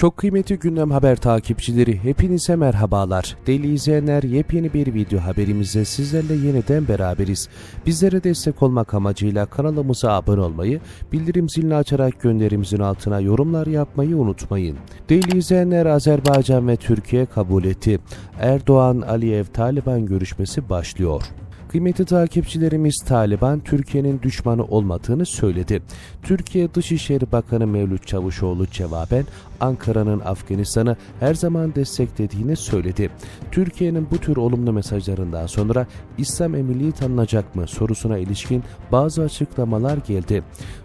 Çok kıymetli gündem haber takipçileri hepinize merhabalar. Deli izleyenler yepyeni bir video haberimizde sizlerle yeniden beraberiz. Bizlere destek olmak amacıyla kanalımıza abone olmayı, bildirim zilini açarak gönderimizin altına yorumlar yapmayı unutmayın. Deli izleyenler Azerbaycan ve Türkiye kabul etti. Erdoğan-Aliyev-Taliban görüşmesi başlıyor. Kıymetli takipçilerimiz Taliban Türkiye'nin düşmanı olmadığını söyledi. Türkiye Dışişleri Bakanı Mevlüt Çavuşoğlu cevaben Ankara'nın Afganistan'ı her zaman desteklediğini söyledi. Türkiye'nin bu tür olumlu mesajlarından sonra İslam Emirliği tanınacak mı sorusuna ilişkin bazı açıklamalar geldi.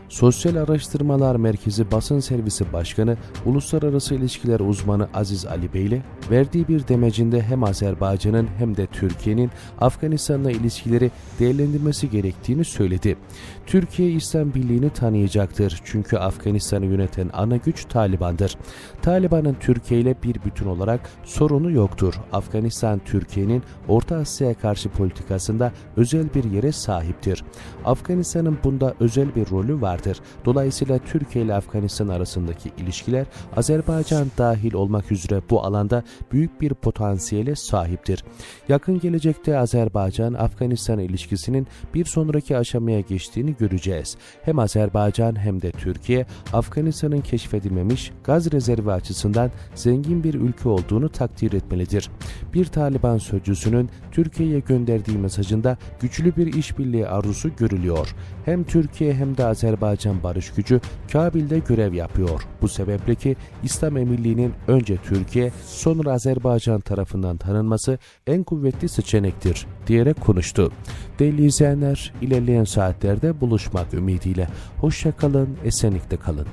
Sosyal Araştırmalar Merkezi Basın Servisi Başkanı, Uluslararası İlişkiler Uzmanı Aziz Ali Bey ile verdiği bir demecinde hem Azerbaycan'ın hem de Türkiye'nin Afganistan'la ilişkileri değerlendirmesi gerektiğini söyledi. Türkiye İslam Birliği'ni tanıyacaktır çünkü Afganistan'ı yöneten ana güç Taliban'dır. Taliban'ın Türkiye ile bir bütün olarak sorunu yoktur. Afganistan Türkiye'nin Orta Asya'ya karşı politikasında özel bir yere sahiptir. Afganistan'ın bunda özel bir rolü vardır. Dolayısıyla Türkiye ile Afganistan arasındaki ilişkiler Azerbaycan dahil olmak üzere bu alanda büyük bir potansiyele sahiptir. Yakın gelecekte Azerbaycan-Afganistan ilişkisinin bir sonraki aşamaya geçtiğini göreceğiz. Hem Azerbaycan hem de Türkiye, Afganistan'ın keşfedilmemiş gaz rezervi açısından zengin bir ülke olduğunu takdir etmelidir. Bir Taliban sözcüsünün Türkiye'ye gönderdiği mesajında güçlü bir işbirliği arzusu görülüyor. Hem Türkiye hem de Azerbaycan barış gücü Kabil'de görev yapıyor. Bu sebeple ki İslam Emirliği'nin önce Türkiye sonra Azerbaycan tarafından tanınması en kuvvetli seçenektir diyerek konuştu. Değerli izleyenler ilerleyen saatlerde buluşmak ümidiyle. Hoşça kalın, esenlikte kalın.